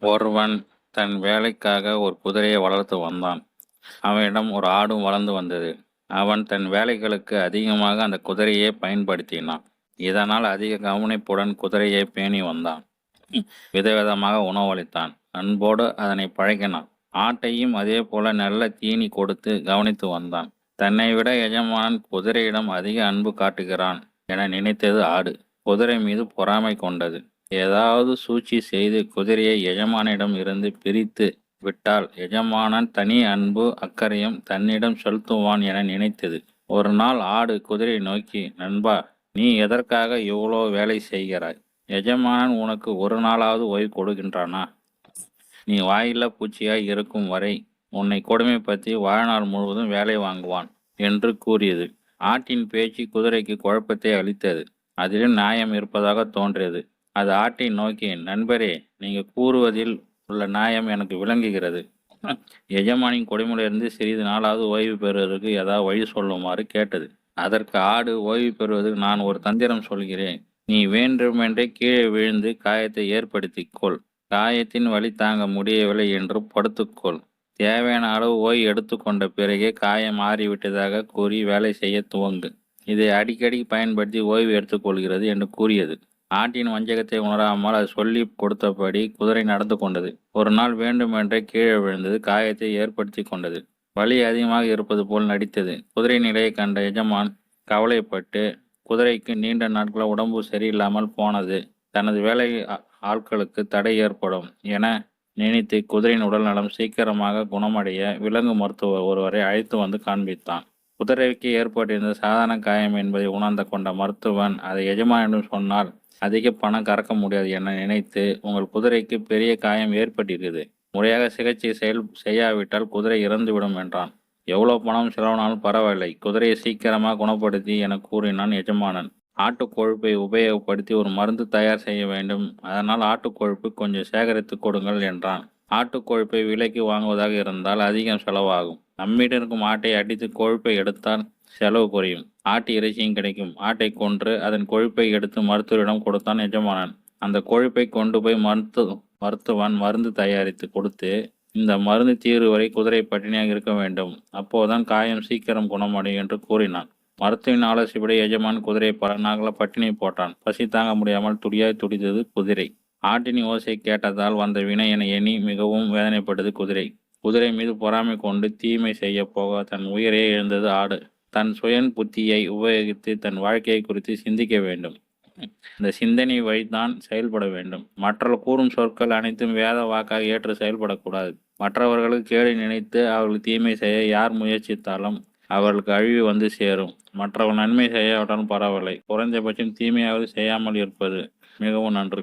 ஒருவன் தன் வேலைக்காக ஒரு குதிரையை வளர்த்து வந்தான். அவனிடம் ஒரு ஆடும் வளர்ந்து வந்தது. அவன் தன் வேலைகளுக்கு அதிகமாக அந்த குதிரையை பயன்படுத்தினான். இதனால் அதிக கவனிப்புடன் குதிரையை பேணி வந்தான். விதவிதமாக உணவளித்தான். அன்போடு அதனை பழக்கினான். ஆட்டையும் அதே போல நல்ல தீனி கொடுத்து கவனித்து வந்தான். தன்னை விட எஜமானன் குதிரையிடம் அதிக அன்பு காட்டுகிறான் என நினைத்தது ஆடு. குதிரை மீது பொறாமை கொண்டது. ஏதாவது சூழ்ச்சி செய்து குதிரையை எஜமானிடம் இருந்து பிரித்து விட்டால் எஜமானன் தனி அன்பு அக்கறையும் தன்னிடம் செலுத்துவான் என நினைத்தது. ஒரு நாள் ஆடு குதிரையை நோக்கி நண்பா நீ எதற்காக இவ்வளோ வேலை செய்கிறாய்? எஜமானன் உனக்கு ஒரு நாளாவது ஓய்வு கொடுக்கின்றானா? நீ வாயில்லா பூச்சியாய் இருக்கும் வரை உன்னை கொடுமைப்படுத்தி வாழ்நாள் முழுவதும் வேலை வாங்குவான் என்று கூறியது. ஆட்டின் பேச்சு குதிரைக்கு குழப்பத்தை அளித்தது. அதிலும் நியாயம் இருப்பதாக தோன்றியது. அது ஆட்டை நோக்கி நண்பரே நீங்க கூறுவதில் உள்ள நியாயம் எனக்கு விளங்குகிறது. எஜமானின் கொடுமையிலிருந்து சிறிது நாளாவது ஓய்வு பெறுவதற்கு ஏதாவது வழி சொல்லுமாறு கேட்டது. அதற்கு ஆடு ஓய்வு பெறுவதற்கு நான் ஒரு தந்திரம் சொல்கிறேன். நீ வேண்டுமென்றே கீழே விழுந்து காயத்தை ஏற்படுத்திக் கொள். காயத்தின் வலி தாங்க முடியவில்லை என்று படுத்துக்கொள். தேவையான அளவு ஓய்வு எடுத்துக்கொண்ட பிறகே காயம் ஆறிவிட்டதாக கூறி வேலை செய்ய துவங்கு. இதை அடிக்கடி பயன்படுத்தி ஓய்வு எடுத்துக்கொள்கிறது என்று கூறியது. ஆட்டின் வஞ்சகத்தை உணராமல் அது சொல்லிக் கொடுத்தபடி குதிரை நடந்து கொண்டது. ஒரு நாள் வேண்டுமென்றே கீழே விழுந்தது காயத்தை ஏற்படுத்தி கொண்டது. வலி அதிகமாக இருப்பது போல் நடித்தது. குதிரை நிலையை கண்ட எஜமான் கவலைப்பட்டு குதிரைக்கு நீண்ட நாட்களாக உடம்பு சரியில்லாமல் போனது தனது வேலை ஆட்களுக்கு தடை ஏற்படும் என நினைத்து குதிரையின் உடல் நலம் சீக்கிரமாக குணமடைய விலங்கு மருத்துவர் ஒருவரை அழைத்து வந்து காண்பித்தான். குதிரைக்கு ஏற்பட்டிருந்த சாதாரண காயம் என்பதை உணர்ந்து கொண்ட மருத்துவன் அதை எஜமானிடம் சொன்னால் அதிக பணம் கறக்க முடியாது என நினைத்து உங்கள் குதிரைக்கு பெரிய காயம் ஏற்பட்டிருக்குது. முறையாக சிகிச்சை செயல் செய்யாவிட்டால் குதிரை இறந்துவிடும் என்றான். எவ்வளோ பணம் செலவானாலும் பரவாயில்லை குதிரையை சீக்கிரமாக குணப்படுத்தி என கூறினான் எஜமானன். ஆட்டுக் கொழுப்பை உபயோகப்படுத்தி ஒரு மருந்து தயார் செய்ய வேண்டும். அதனால் ஆட்டுக் கொழுப்பு கொஞ்சம் சேகரித்து கொடுங்கள் என்றான். ஆட்டுக் கொழுப்பை விலைக்கு வாங்குவதாக இருந்தால் அதிகம் செலவாகும். நம்மிடம் இருக்கும் ஆட்டை அடித்து கொழுப்பை எடுத்தால் செலவு குறையும். ஆட்டு இறைச்சியும் கிடைக்கும். ஆட்டை கொன்று அதன் கொழுப்பை எடுத்து மருத்துவரிடம் கொடுத்தான் எஜமானன். அந்த கொழுப்பை கொண்டு போய் மருத்து மருத்துவன் மருந்து தயாரித்து கொடுத்து இந்த மருந்து தீர்வு வரை குதிரை பட்டினியாக இருக்க வேண்டும். அப்போதுதான் காயம் சீக்கிரம் குணமடையும் என்று கூறினான். மருத்துவின் ஆலோசனைப்படி எஜமான் குதிரையை பல நாட்களாக பட்டினி போட்டான். பசி தாங்க முடியாமல் துடியாய் துடித்தது குதிரை. ஆட்டின் ஓசை கேட்டதால் வந்த வினை என எண்ணி மிகவும் வேதனைப்பட்டது குதிரை. குதிரை மீது பொறாமை கொண்டு தீமை செய்ய போக தன் உயிரையே எழுந்தது ஆடு. தன் சுயன் புத்தியை உபயோகித்து தன் வாழ்க்கையை குறித்து சிந்திக்க வேண்டும். இந்த சிந்தனை வழிதான் செயல்பட வேண்டும். மற்ற கூறும் சொற்கள் அனைத்தும் வேத வாக்காக ஏற்று செயல்படக்கூடாது. மற்றவர்களுக்கு கேடு நினைத்து அவர்கள் தீமை செய்ய யார் முயற்சித்தாலும் அவர்களுக்கு அழிவு வந்து சேரும். மற்றவர்கள் நன்மை செய்யாவிட்டாலும் பரவாயில்லை. குறைந்தபட்சம் தீமையாவது செய்யாமல் இருப்பது மிகவும் நன்று.